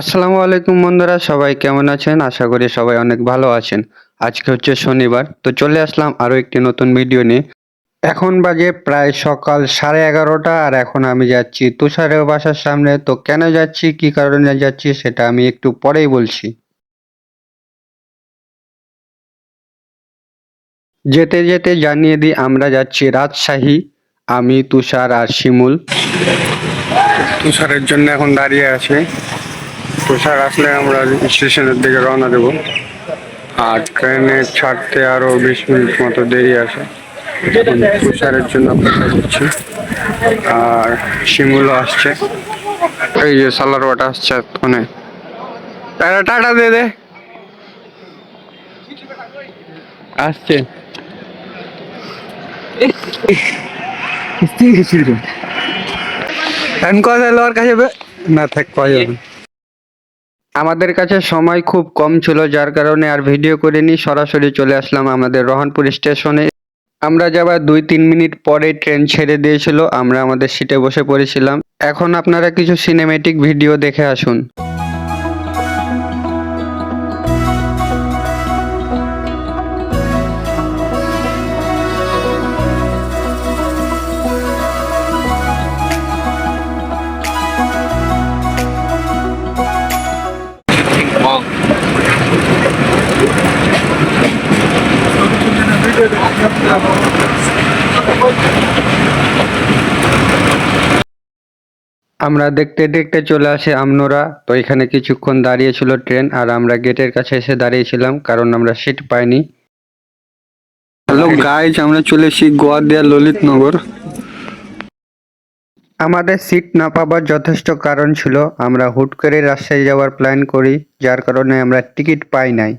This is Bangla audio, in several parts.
আসসালামু আলাইকুম বন্ধুরা, সবাই কেমন আছেন? আশা করি সবাই অনেক ভালো আছেন। আজকে হচ্ছে শনিবার, তো চলে আসলাম আরও একটি নতুন ভিডিও নিয়ে। এখন বাজে প্রায় সকাল সাড়ে এগারোটা, আর এখন আমি যাচ্ছি তুষারের বাসার সামনে। তো কেন যাচ্ছি, কি কারণে যাচ্ছি, সেটা আমি একটু পরেই বলছি। যেতে যেতে জানিয়ে দিই, আমরা যাচ্ছি রাজশাহী। আমি, তুষার আর শিমুল। তুষারের জন্য এখন দাঁড়িয়ে আছে। তুষার আসলে আমরা স্টেশনের দিকে রওনা দেব আর ট্রেনে ছাড়তে আরও বিশ মিনিট মতো দেরি আছে তুষারের জন্য অপেক্ষা করছি আর শিমুলও আসছে এই যে সালার ওটা আসছে ওখানে টাটা টাটা দে দে আসছে এখন কথা লোয়ার কাছে না থাক পাওয়া যাবে। আমাদের কাছে সময় খুব কম ছিল, যার কারণে আর ভিডিও করিনি। সরাসরি চলে আসলাম আমাদের রহনপুর স্টেশনে। আমরা যাবার দুই তিন মিনিট পরে ট্রেন ছেড়ে দিয়েছিল, আমরা আমাদের সিটে বসে পড়েছিলাম। এখন আপনারা কিছু সিনেমেটিক ভিডিও দেখে আসুন। আমরা দেখতে দেখতে চলে আসি আমনোরা। তো এখানে কিছুক্ষণ দাঁড়িয়েছিল ট্রেন আর আমরা গেটের কাছে এসে দাঁড়িয়েছিলাম কারণ আমরা সিট পাইনি। হ্যালো গাইজ আমরা চলে এসেছি গোয়াদিয়া ললিতনগর আমাদের সিট না পাবার যথেষ্ট কারণ ছিল আমরা হুট করে রাজশাহী যাওয়ার প্ল্যান করি যার কারণে আমরা টিকিট পাই নাই।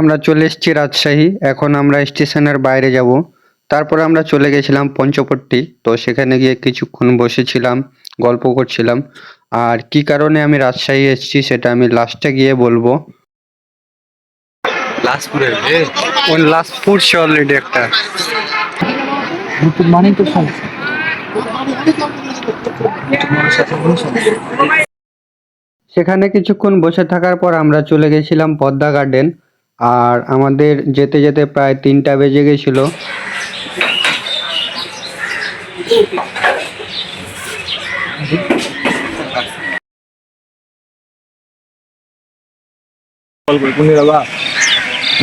আমরা চলে এসেছি রাজশাহী এখন আমরা স্টেশনের বাইরে যাব। তারপর আমরা চলে গেছিলাম পঞ্চপট্টি তো সেখানে গিয়ে কিছুক্ষণ বসেছিলাম গল্প করছিলাম। আর কি কারণে আমি রাজশাহী এসেছি সেটা আমি লাস্টে গিয়ে বলব। ওই অলরেডি একটা মানেই তো সেখানে কিছুক্ষণ বসে থাকার পর আমরা চলে গেছিলাম পদ্মা গার্ডেন আর আমাদের যেতে যেতে প্রায় তিনটা বেজে গেছিল।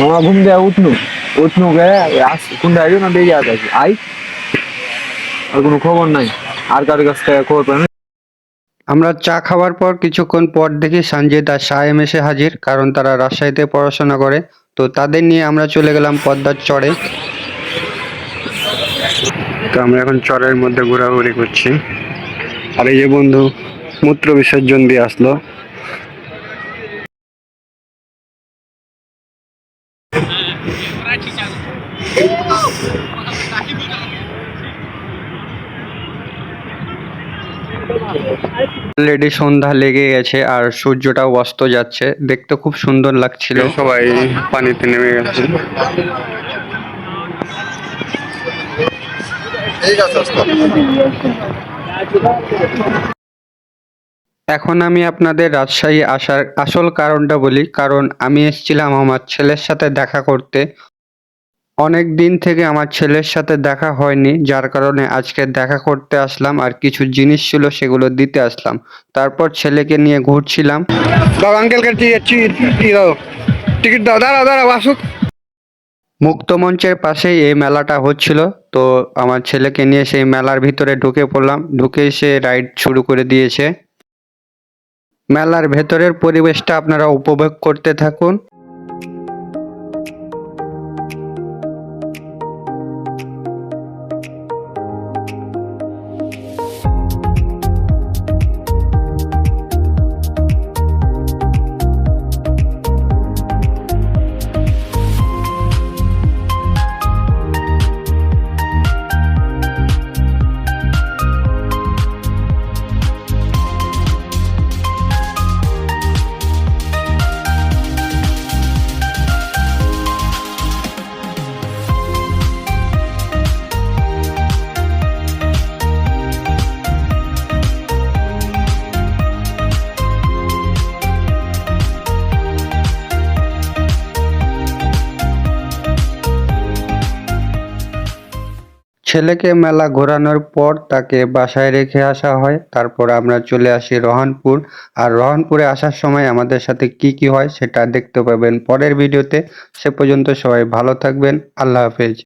মামা ঘুম দেয়া উঠনু উঠনু গে আস কোন আইও না বেরিয়ে আসে আই আর কোনো খবর নাই। আর কারোর কাছ থেকে খবর পাই আমরা চা খাওয়ার পর কিছুক্ষণ পর দেখি সঞ্জয় আর সায়েম এসে হাজির, কারণ তারা রাজশাহীতে পড়াশোনা করে। তো তাদের নিয়ে আমরা চলে গেলাম পদ্মার চরে। তো আমরা এখন চরের মধ্যে ঘোরাঘুরি করছি। আর এই যে বন্ধু, মূত্র বিসর্জন দিয়ে আসলো। অলরেডি সন্ধ্যা লেগে গেছে আর সূর্যটাও অস্ত যাচ্ছে। দেখতে খুব সুন্দর লাগছিল। সবাই পানিতে নেমে গেছে। এখন আমি আপনাদের রাজশাহী আসার আসল কারণটা বলি কারণ আমি এসেছিলাম আমার ছেলের সাথে দেখা করতে। অনেক দিন থেকে আমার ছেলের সাথে দেখা হয়নি যার কারণে আজকে দেখা করতে আসলাম আর কিছু জিনিস ছিল সেগুলো দিতে আসলাম। তারপর ছেলেকে নিয়ে ঘুরছিলাম। দাও আঙ্কেলকে দাও? টিকিট দাও দাঁড়াও আসুক। মুক্ত মঞ্চের পাশেই এই মেলাটা হচ্ছিল তো আমার ছেলেকে নিয়ে সেই মেলার ভিতরে ঢুকে পড়লাম। ঢুকে সে রাইড শুরু করে দিয়েছে। মেলার ভেতরের পরিবেশটা আপনারা উপভোগ করতে থাকুন। ছেলেকে মেলা ঘোরানোর পর তাকে বাসায় রেখে আসা হয়। তারপর আমরা চলে আসি রহনপুর। আর রহনপুরে আসার সময় আমাদের সাথে কি কি হয় সেটা দেখতে পাবেন পরের ভিডিওতে। সে পর্যন্ত সবাই ভালো থাকবেন। আল্লাহ হাফেজ।